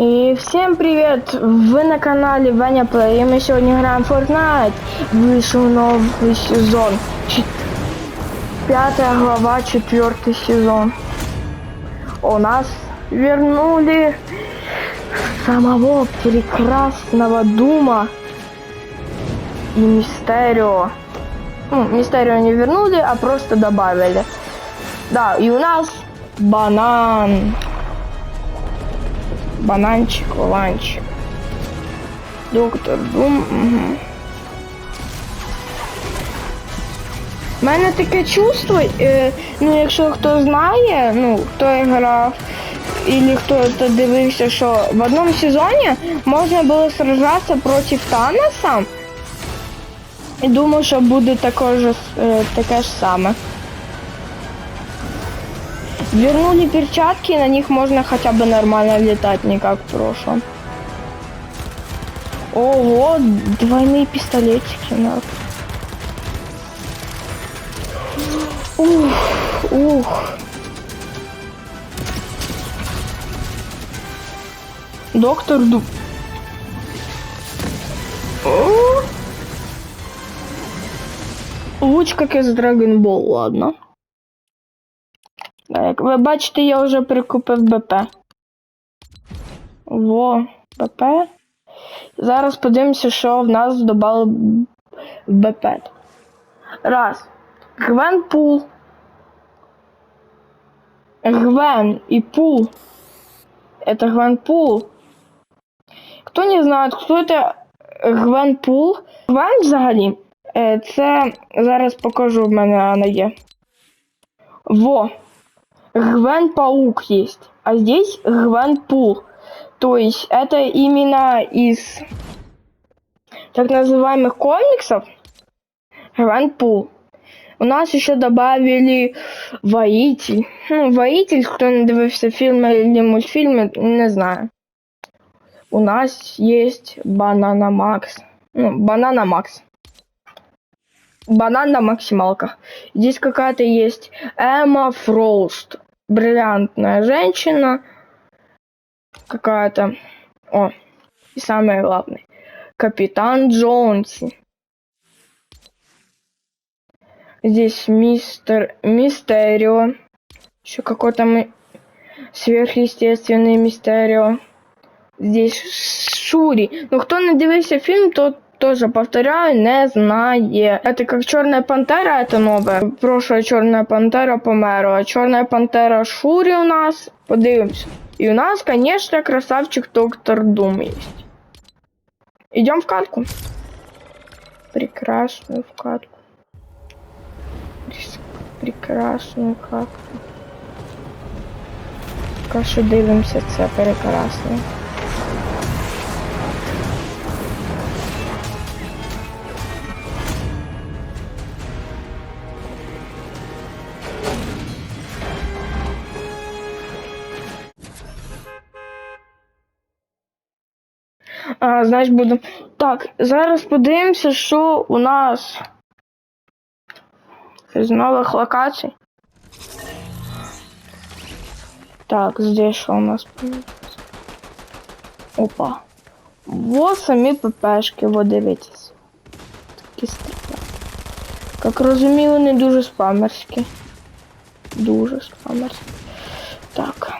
И всем привет! Вы на канале Ваня Плей, и мы сегодня играем в Fortnite. Вышел новый сезон. Чет- Пятая глава, четвертый сезон. У нас вернули самого прекрасного Дума и Мистерио. Ну, Мистерио не вернули, а просто добавили. Да, и у нас банан. Бананчик, ланчик. Доктор Дум. Угу. У мене таке чувство, е, ну якщо хто знає, ну хто грав, і хто то дивився, що в одному сезоні можна було сражатися проти Таноса. І думаю, що буде також, е, таке ж саме. Вернули перчатки, на них можно хотя бы нормально летать, не как в прошлом. Ого, двойные пистолетики, надо. Ух, ух. Доктор Ду. О! Луч как из Dragon Ball, ладно. Як ви бачите, я вже прикупив БП. Во, БП. Зараз подивимося, що в нас додали в БП. Раз. Гвен пул. Гвен и пул. Это Гвен пул. Кто не знає, хто это Гвен пул? Гвен взагалі. е, Це зараз покажу в мене вона є. Во. Гвен Паук есть, а здесь Гвен Пул. То есть это именно из так называемых комиксов Гвен Пул. У нас еще добавили Воитель. Ну, Воитель, кто не дивився фильмы или мультфильмы, не знаю. У нас есть Банана Макс. Ну, Банана Макс. Банан на максималках. Здесь какая-то есть Эмма Фроуст. Бриллиантная женщина. Какая-то. О, и самое главное. Капитан Джонси. Здесь мистер Мистерио. Еще какой-то мы... сверхъестественный Мистерио. Здесь Шури. Ну, кто не дивився фильм, тот тоже повторяю, не знає. Это как Черная пантера, это новая. Прошлая Черная пантера померла. Черная пантера Шури у нас. Подивимся. И у нас, конечно, красавчик доктор Дум есть. Идем в катку. Прекрасную в катку. Прекрасную катку. Поки що дивимося, це прекрасно. А, значить, буду. Так, зараз подивимося, що у нас з нових локацій. Так, здесь що у нас? Опа. Вот самі ППшки, вот дивіться. Такі стріляють. Як розумію, вони дуже спамерські. Дуже спамерські. Так.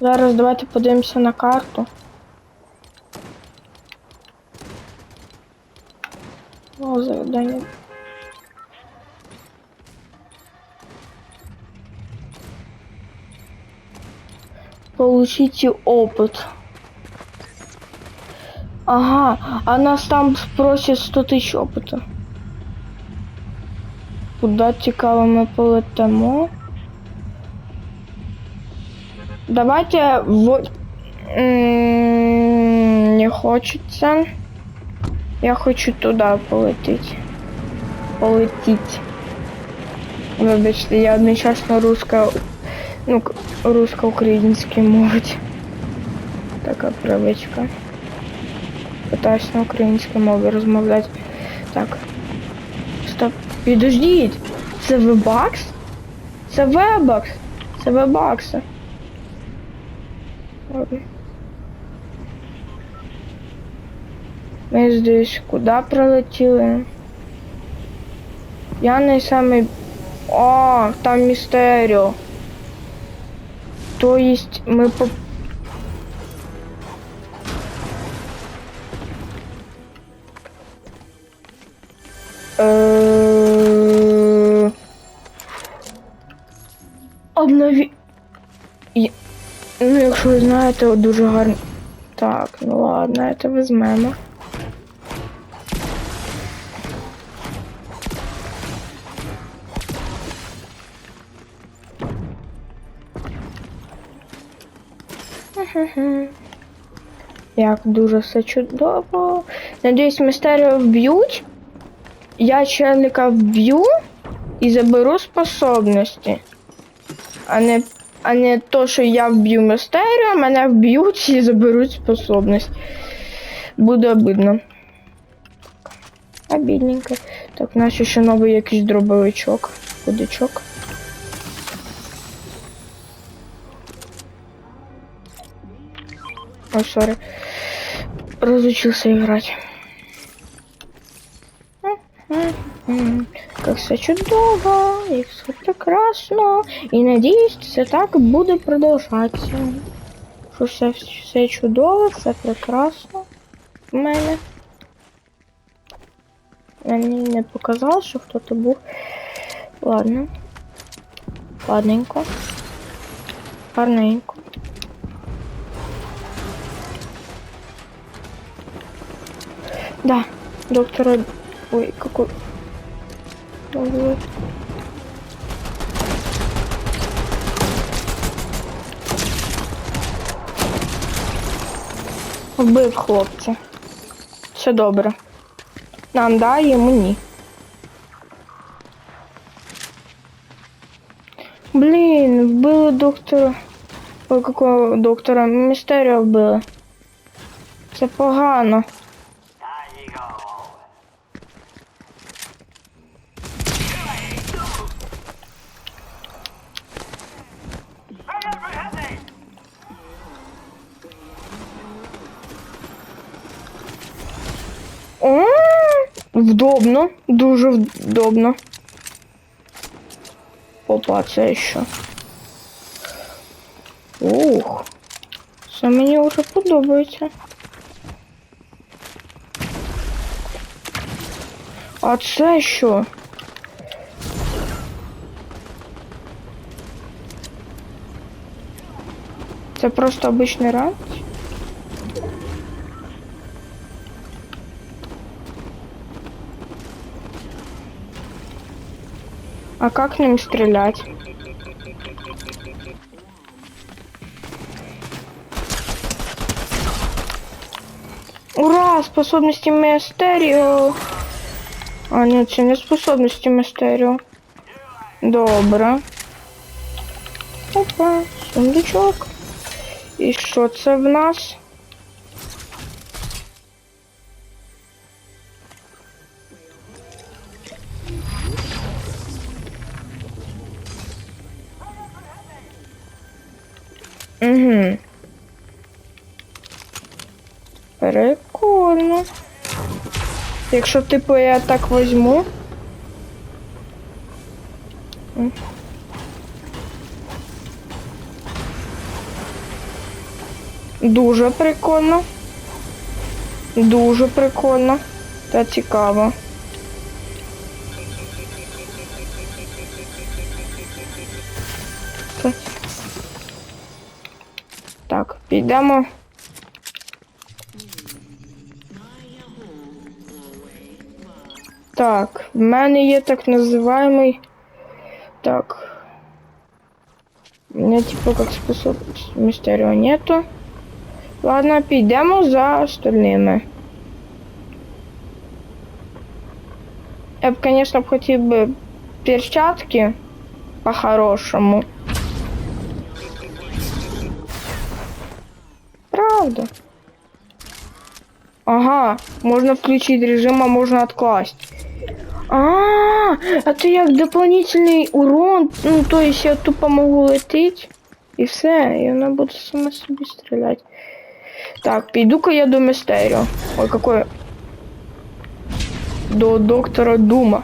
Зараз давайте подивимося на карту. О, завдання. Получите опыт. Ага, а нас там просять 100 тисяч опиту. Куди цікаво ми полетимо? Давайте в... Не хочеться. Я хочу туди полетіти. Полетіть. Вибачте, я одночасно руска... Ну, русско-українській мовить. Така привичка. Питаюсь на українській мові розмовляти. Підождіть. Це вебакс? Це вебакс. Це вебакси. Ладно. Ми здесь куди прилетіли? Я не самий. О, там містеріо. То есть ми по. Я- Ну, якщо ви знаєте, дуже гарно. Так, ну ладно, це візьмемо. Як дуже все чудово. Надіюсь, мистерію вб'ють. Я челика вб'ю і заберу способності. А не, а не то, що я вб'ю мистерію, мене вб'ють і заберуть способність. Буде обидно. Обідненько. Так, нас ще новий якийсь дробовичок. Кудичок. Ой, сори. Разучился играть. Как все чудово, і все прекрасно. І надіюсь, це так буде продовжатися. Що все, все чудово, все прекрасно в мене. Мені не показало, що хто-то був. Ладно. Ладненько. Гарненько. Да, доктора... Ой, какой... Вбив хлопця. Все добре. Нам да, йому ні. Блін, вбили доктора. Ой, какого доктора? Містеріо вбили. Це погано. О, вдобно, дуже вдобно. Опа, це що? Ух. Це мені вже подобається. А це що? Це просто обичний ранч? А как ним стрелять? Ура! Способности Мистеріо! А, ні, це не способності Мистеріо. Добре. Опа, сундучок. І що це в нас? Угу. Прикольно. Якщо типу я так возьму. Дуже прикольно. Дуже прикольно. Та цікаво. Так, підемо. Так, в мене є так називаємий. Так. У мене типу как способность мистерио нету. Ладно, підемо за остальними. Я б, конечно, б хотів би перчатки по-хорошому. Правда. Ага, можно включить режим, а можно откласть. А, это як дополнительний урон. Ну, то есть я тупо можу летить. І все, і вона буде сама собі стріляти. Так, піду-ка я до Мистеріо. Ой, какой. До доктора Дума.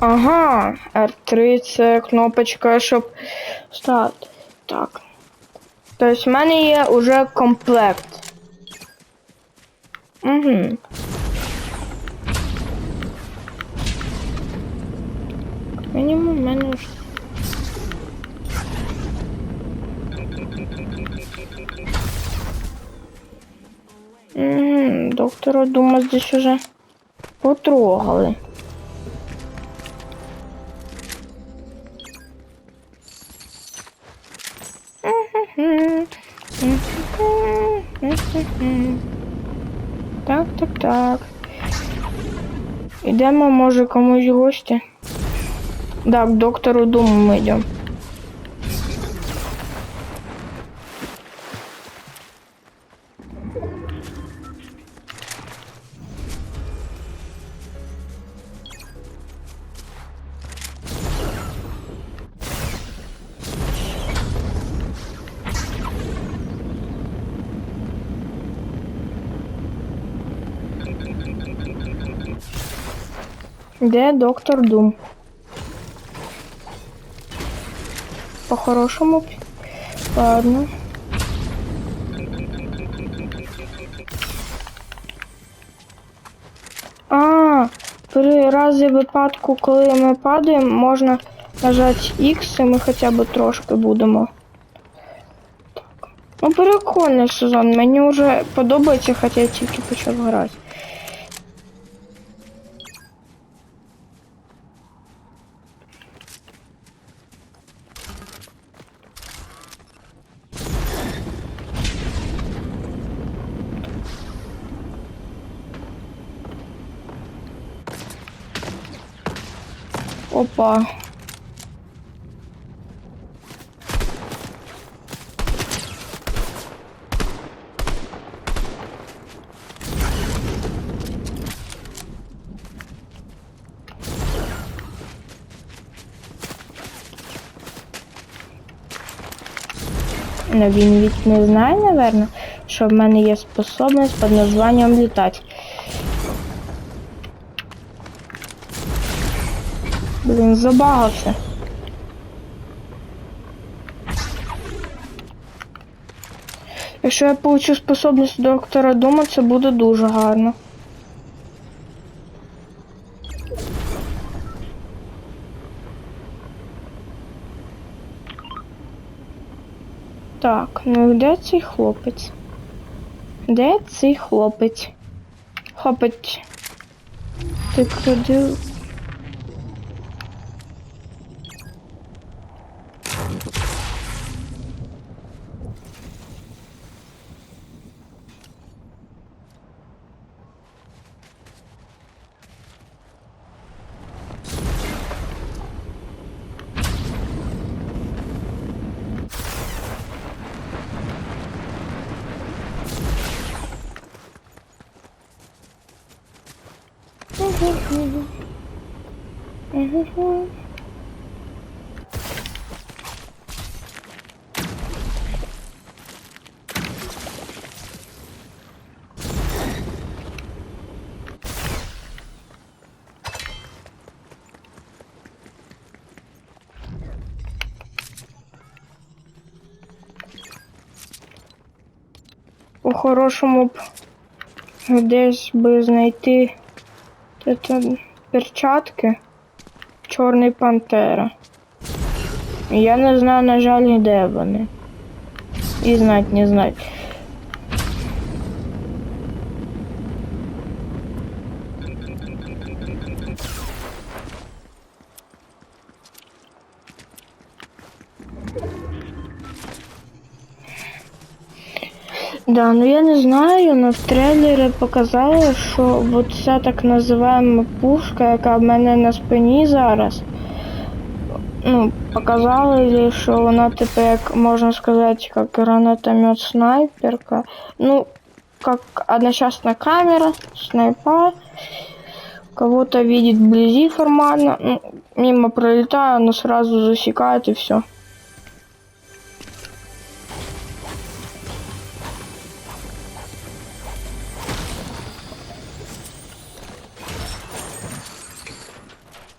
Ага, R3 це кнопочка, щоб стати. Так. Тобто в мене є уже комплект. Угу. Мінімум в мене вже. Угу, доктора Дума здесь уже потрогали. Так, так, так. Ідемо, може, комусь гості. Да, к доктору Думу ми йдемо. Де доктор Дум? По-хорошому. Ладно. А, при разі випадку, коли ми падаємо, можна нажати X і ми хоча б трошки будемо. Так. Ну, прикольний сезон. Мені вже подобається, хоча я тільки почав грати. Опа. Ну, він ведь не знає, наверное, що в мене є способність під названням літати. Блін, забагався. Якщо я получу способність доктора Дума, це буде дуже гарно. Так, ну де цей хлопець? Де цей хлопець? Хлопець. Ти куди? По-хорошому б десь би знайти це перчатки Чорний Пантера. Я не знаю, на жаль, де вони. І знать не знать. Да, ну я не знаю, але в трейлері показали, що от ця так називаємо пушка, яка в мене на спині зараз. Ну, показали, що вона типу, як можна сказати, як гранатомет снайперка. Ну, как одночасная камера, снайпа. Кого-то видит вблизи формально, ну, мимо пролетая, но сразу засекает и все.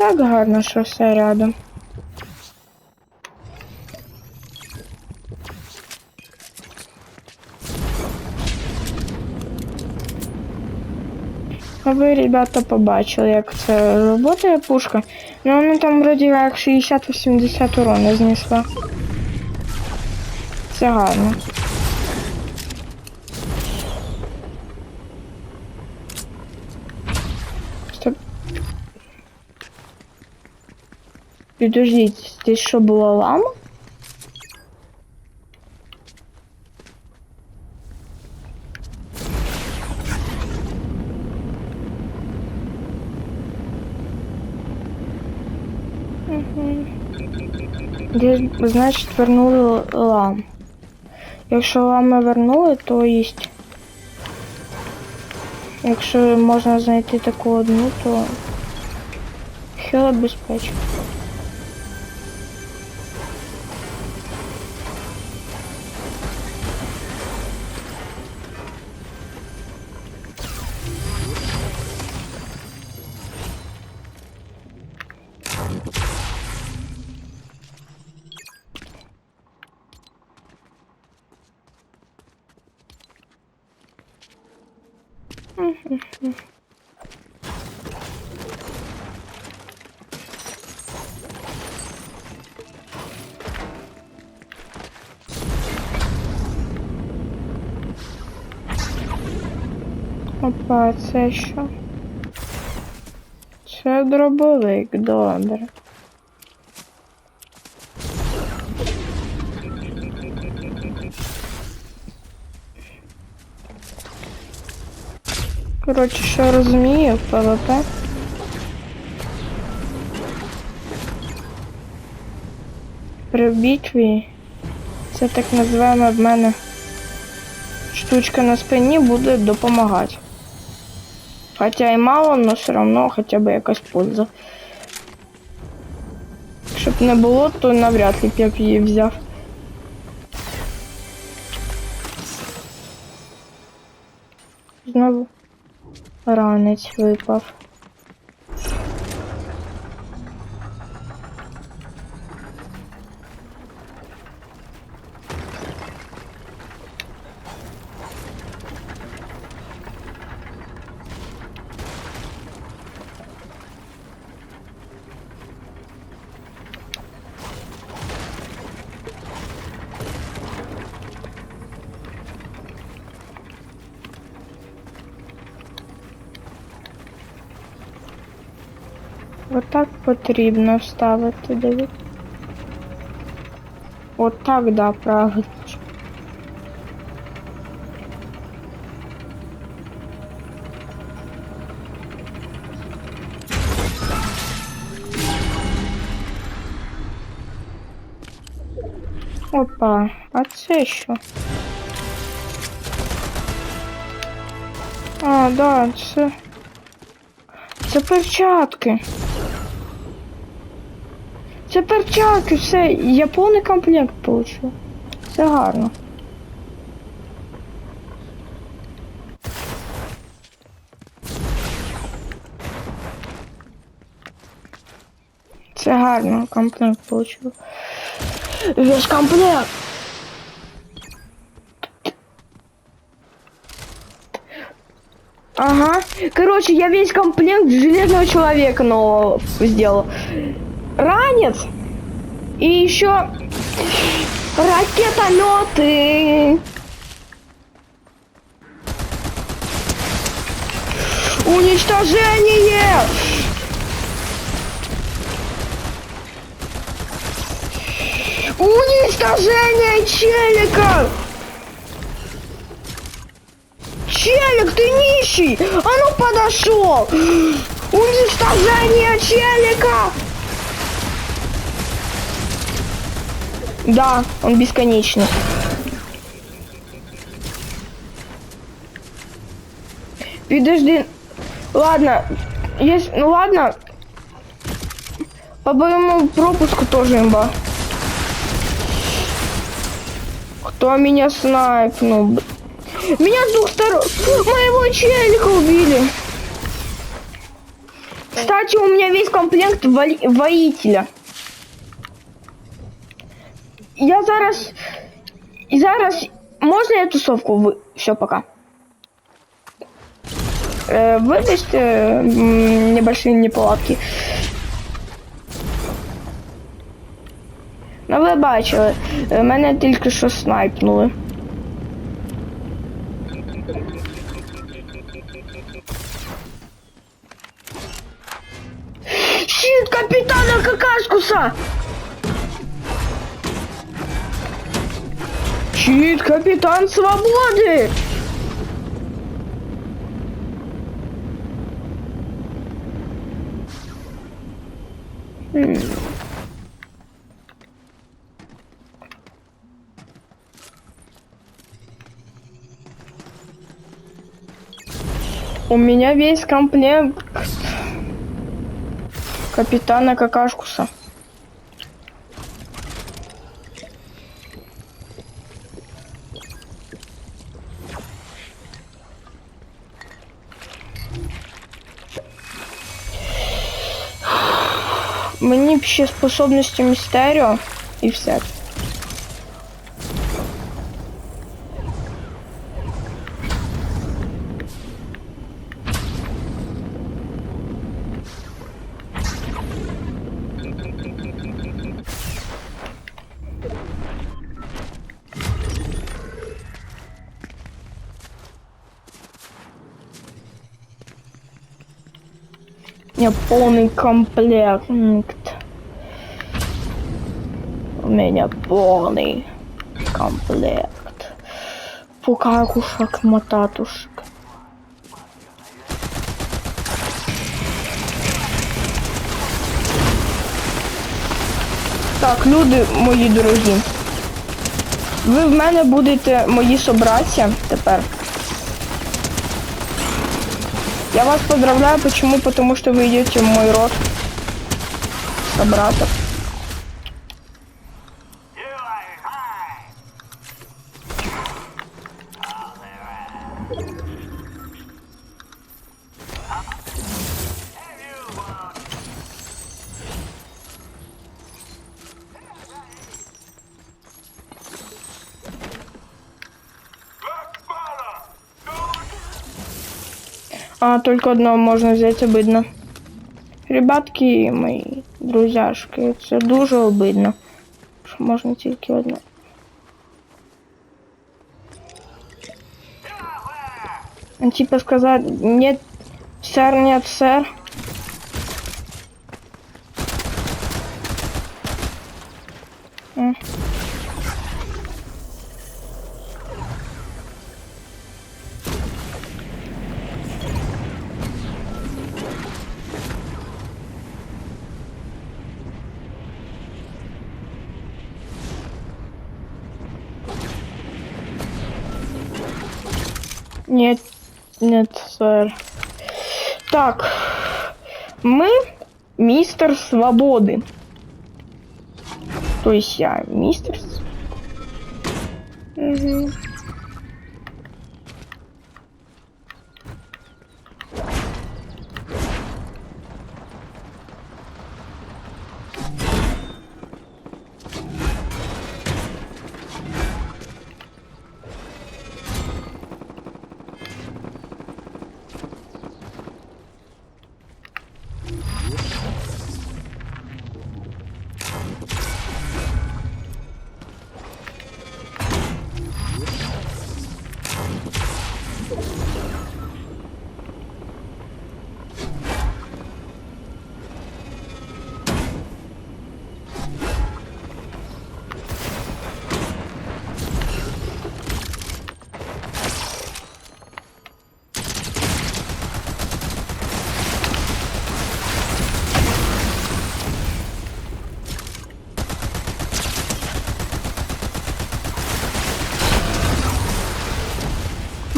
Так гарно, що все рядом. А ви, ребята, побачили, як це роботає пушка. Ну вона там вроді як 60-80 урона знесла. Це гарно. Підождіть, здесь що була лама? Десь, значить, вернули лам. Якщо лами вернули, то їсть. Якщо можна знайти таку одну, то хіла безпечно. Опа, це що? Це дробовик, добре. Коротше, що розумію, ПВП. При битві це так називаємо в мене штучка на спині буде допомагати. Хоча і мало, але все одно хоча б якась польза. Щоб не було, то навряд ли б я б її взяв. Знову ранець випав. Отак потрібно вставити, дивіться. Отак, да, правильно. Опа, а це що? А, да, це. Це перчатки. Це перчатки, все, я повний комплект получив. Це гарно. Це гарно, комплект получив. Весь комплект. Ага. Короче, я весь комплект железного человека нового сделал. Ранец. И еще ракетометы. Уничтожение! Уничтожение челика! Челик, ты нищий! А ну подошел! Уничтожение челика! Да, он бесконечный. Подожди. Ладно. Есть. Ну ладно. По моему пропуску тоже имба. Кто меня снайпнул? Меня с двух сторон. Моего челика убили. Кстати, у меня весь комплект вои- воителя. Я зараз. І зараз. Можна я тусовку? Ви... Все, пока. Э, вывести м, небольшие неполадки. Ну ви бачили, е, мене тільки що снайпнули. Щит капітан свободи! У меня весь комплект капитана Какашкуса. Мені б ще способності Містеріо і все. У меня полный комплект. Меня полный комплект. Пукакушек, мотатушек. Так, люди мої дорогі. Ви в мене будете мої собраття тепер. Я вас поздравляю, почему? Потому что вы идете в мой род собратов. А, только одного можно взять обидно. Ребятки мої, друзяшки, це дуже обидно. Що можна тільки одне. Типа сказать, нет, сэр, нет, сэр. Мы мистер Свободы. То есть я мистер. С-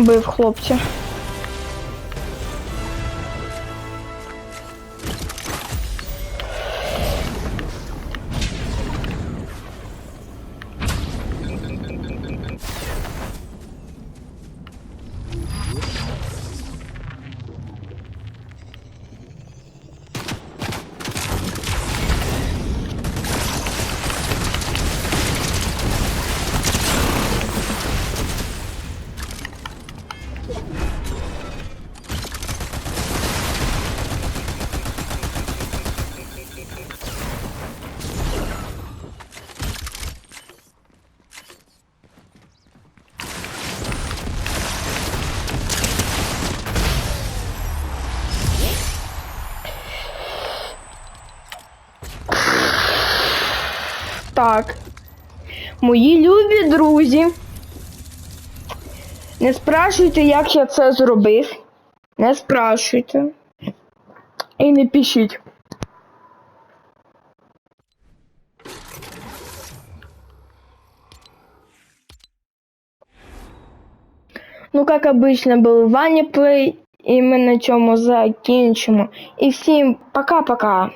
бив хлопця. Мої любі друзі. Не спрашуйте, як я це зробив. Не спрашуйте. І не пишіть. Ну, как обычно, был Ваня Плей, и мы на цьому закінчимо. І всім пока-пока.